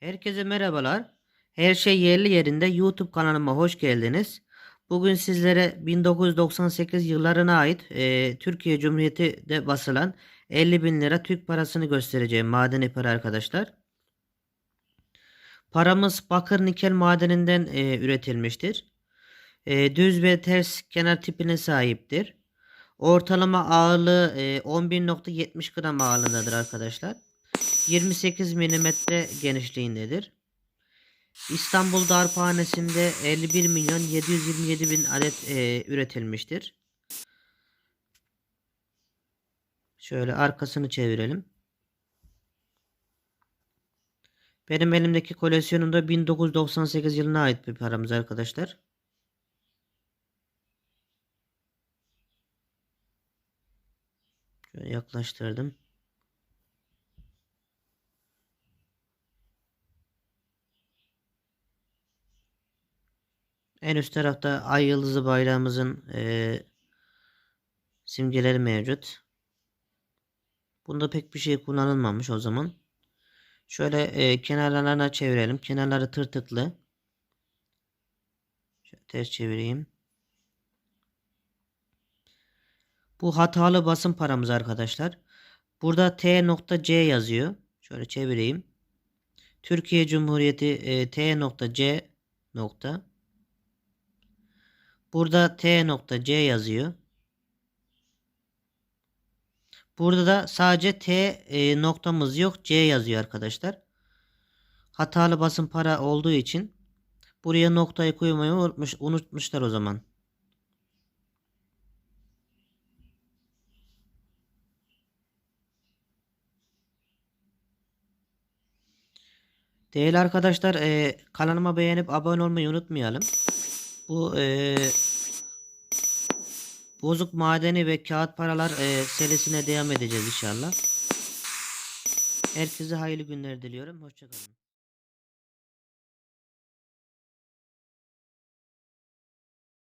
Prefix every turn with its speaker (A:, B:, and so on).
A: Herkese merhabalar. Her şey yerli yerinde YouTube kanalıma hoş geldiniz. Bugün sizlere 1998 yıllarına ait e, Türkiye Cumhuriyeti'de basılan 50 bin lira Türk parasını göstereceğim. Madeni para arkadaşlar. Paramız bakır nikel madeninden e, üretilmiştir. E, düz ve ters kenar tipine sahiptir. Ortalama ağırlığı e, 11.70 gram ağırlığındadır arkadaşlar. 28 mm genişliğindedir. İstanbul Darphanesi'nde 51 milyon 727 bin adet e, üretilmiştir. Şöyle arkasını çevirelim. Benim elimdeki koleksiyonumda 1998 yılına ait bir paramız arkadaşlar. Şöyle yaklaştırdım. En üst tarafta ay yıldızı bayrağımızın eee, simgeleri mevcut. Bunda pek bir şey kullanılmamış o zaman. Şöyle eee, kenarlarına çevirelim. Kenarları tırtıklı. Şöyle ters çevireyim. Bu hatalı basım paramız arkadaşlar. Burada T.C yazıyor. Şöyle çevireyim. Türkiye Cumhuriyeti eee, T.C nokta. Burada T.C yazıyor. Burada da sadece T e, noktamız yok. C yazıyor arkadaşlar. Hatalı basım para olduğu için buraya noktayı koymayı unutmuş, unutmuşlar o zaman. Değerli arkadaşlar e, kanalıma beğenip abone olmayı unutmayalım. Bu e, bozuk madeni ve kağıt paralar e, serisine devam edeceğiz inşallah. Herkese hayırlı günler diliyorum. Hoşçakalın.